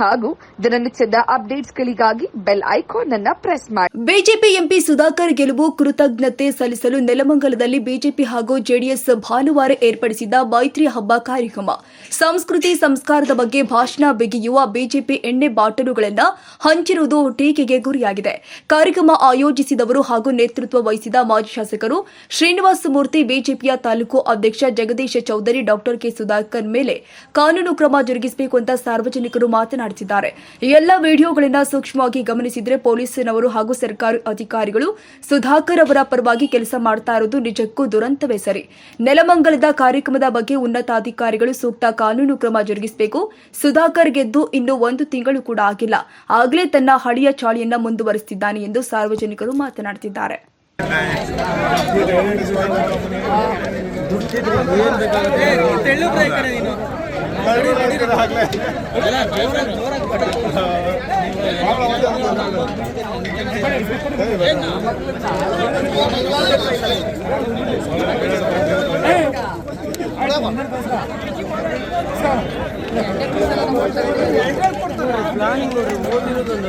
ಹಾಗೂ ದಿನನಿತ್ಯದ ಅಪ್ಡೇಟ್ಸ್ಗಳಿಗಾಗಿ ಬೆಲ್ ಐಕಾನ್ ಅನ್ನು ಪ್ರೆಸ್ ಮಾಡಿ. ಬಿಜೆಪಿ ಎಂಪಿ ಸುಧಾಕರ್ ಗೆಲುವು ಕೃತಜ್ಞತೆ ಸಲ್ಲಿಸಲು ನೆಲಮಂಗಲದಲ್ಲಿ ಬಿಜೆಪಿ ಹಾಗೂ ಜೆಡಿಎಸ್ ಭಾನುವಾರ ಏರ್ಪಡಿಸಿದ್ದ ಮೈತ್ರಿ ಹಬ್ಬ ಕಾರ್ಯಕ್ರಮ. ಸಂಸ್ಕೃತಿ ಸಂಸ್ಕಾರದ ಬಗ್ಗೆ ಭಾಷಣ ಬಿಗಿಯುವ ಬಿಜೆಪಿ ಎಣ್ಣೆ ಬಾಟಲುಗಳನ್ನು ಹಂಚಿರುವುದು ಟೀಕೆಗೆ ಗುರಿಯಾಗಿದೆ. ಕಾರ್ಯಕ್ರಮ ಆಯೋಜಿಸಿದವರು ಹಾಗೂ ನೇತೃತ್ವ ವಹಿಸಿದ ಮಾಜಿ ಶಾಸಕರು ಶ್ರೀನಿವಾಸ ಮೂರ್ತಿ, ಬಿಜೆಪಿಯ ತಾಲೂಕು ಅಧ್ಯಕ್ಷ ಜಗದೀಶ ಚೌಧರಿ, ಡಾಕ್ಟರ್ ಕೆ ಸುಧಾಕರ್ ಮೇಲೆ ಕಾನೂನು ಕ್ರಮ ಜರುಗಿಸಬೇಕು ಅಂತ ಸಾರ್ವಜನಿಕರು ಮಾತನಾಡುತ್ತಿದ್ದಾರೆ ಈ ಎಲ್ಲ ವಿಡಿಯೋಗಳನ್ನ ಸೂಕ್ಷ್ಮವಾಗಿ ಗಮನಿಸಿದ್ರೆ ಪೊಲೀಸಿನವರು ಹಾಗೂ ಸರ್ಕಾರಿ ಅಧಿಕಾರಿಗಳು ಸುಧಾಕರ್ ಅವರ ಪರವಾಗಿ ಕೆಲಸ ಮಾಡ್ತಾ ಇರೋದು ನಿಜಕ್ಕೂ ದುರಂತವೇ ಸರಿ. ನೆಲಮಂಗಲದ ಕಾರ್ಯಕ್ರಮದ ಬಗ್ಗೆ ಉನ್ನತ ಅಧಿಕಾರಿಗಳು ಸೂಕ್ತ ಕಾನೂನು ಕ್ರಮ ಜರುಗಿಸಬೇಕು. ಸುಧಾಕರ್ ಗೆದ್ದು ಇನ್ನು ಒಂದು ತಿಂಗಳು ಕೂಡ ಆಗಿಲ್ಲ. ಆಗಲೇ ತನ್ನ ಹಳಿಯ ಚಾಳಿಯನ್ನ ಮುಂದುವರೆಸುತ್ತಿದ್ದಾನೆ ಎಂದು ಸಾರ್ವಜನಿಕರು ಮಾತನಾಡುತ್ತಿದ್ದಾರೆ. ಪ್ಲಾನಿಂಗ್ ನೋಡ್ರಿ ಓದಿರೋದು ಒಂದು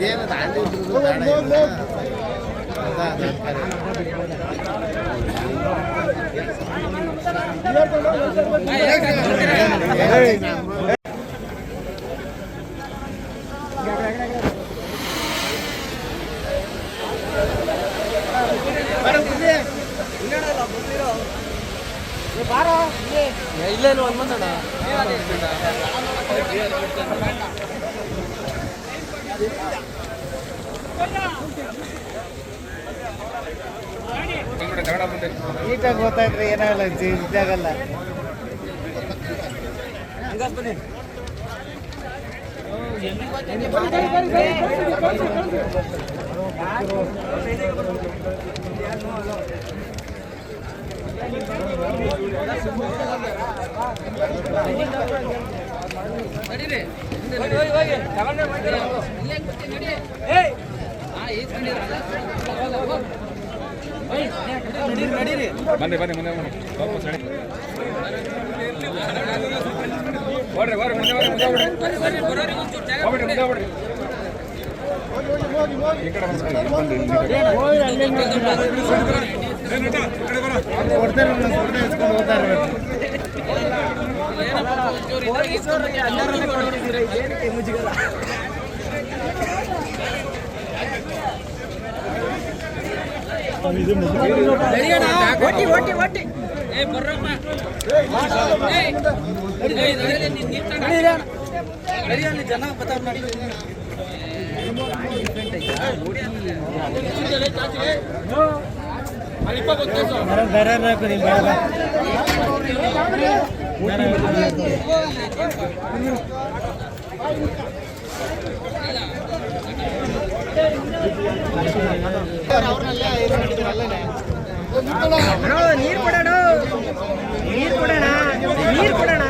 ಏನು ನೀಟಾಗಿ ಗೊತ್ತಾಯ್ತ್ರಿ ಏನಾಗಲ್ಲ ಇದಾಗಲ್ಲ ಬನ್ನಿ ಬನ್ನಿ ಮುಂದೆ ಬನ್ನಿ ವಾಪಸ್ ಬರ್ರಿ ಬರ್ರಿ ಮುಂದೆ ಬರ್ರಿ ಮುಂದೆ ಓಡ್ರಿ ಹೋಗ್ಬಿಡ್ರಿ ಮುಂದೆ ಓಡ್ರಿ ಈ ಕಡೆ ಬರ್ಸ್ಕೊಳ್ಳಿ. ಬನ್ನಿ, ಈ ಕಡೆ. ಕೊಡ್ತಾರೆ ಕೊಡ್ತಾರೆ ಇಸ್ಕೊಂಡು ಹೋಗ್ತಾರೆ ಬೇರೆ ಬೇರೆ ಬೇರೆ ನೀರು ಕೊಡೋಣ. ನೀರು ಕೊಡೋಣ ನೀರು ಕೊಡೋಣ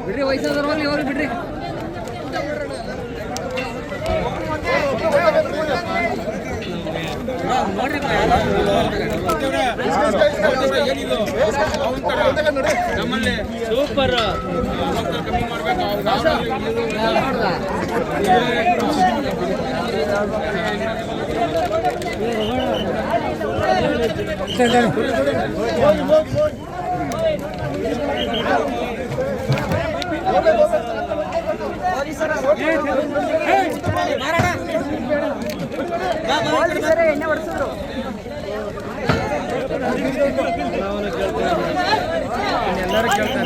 ಬಿಡ್ರಿ ವಯಸ್ಸಾದವ್ರು ಹೋಗ್ಲಿ? ಹೋಗ್ಲಿ ಬಿಡ್ರಿ ನಮ್ಮಲ್ಲಿ ಸೂಪರ್ ಕಮ್ಮಿ ಮಾಡ್ಬೇಕು ಎಲ್ಲರೂ ಕೇಳ್ತಾರೆ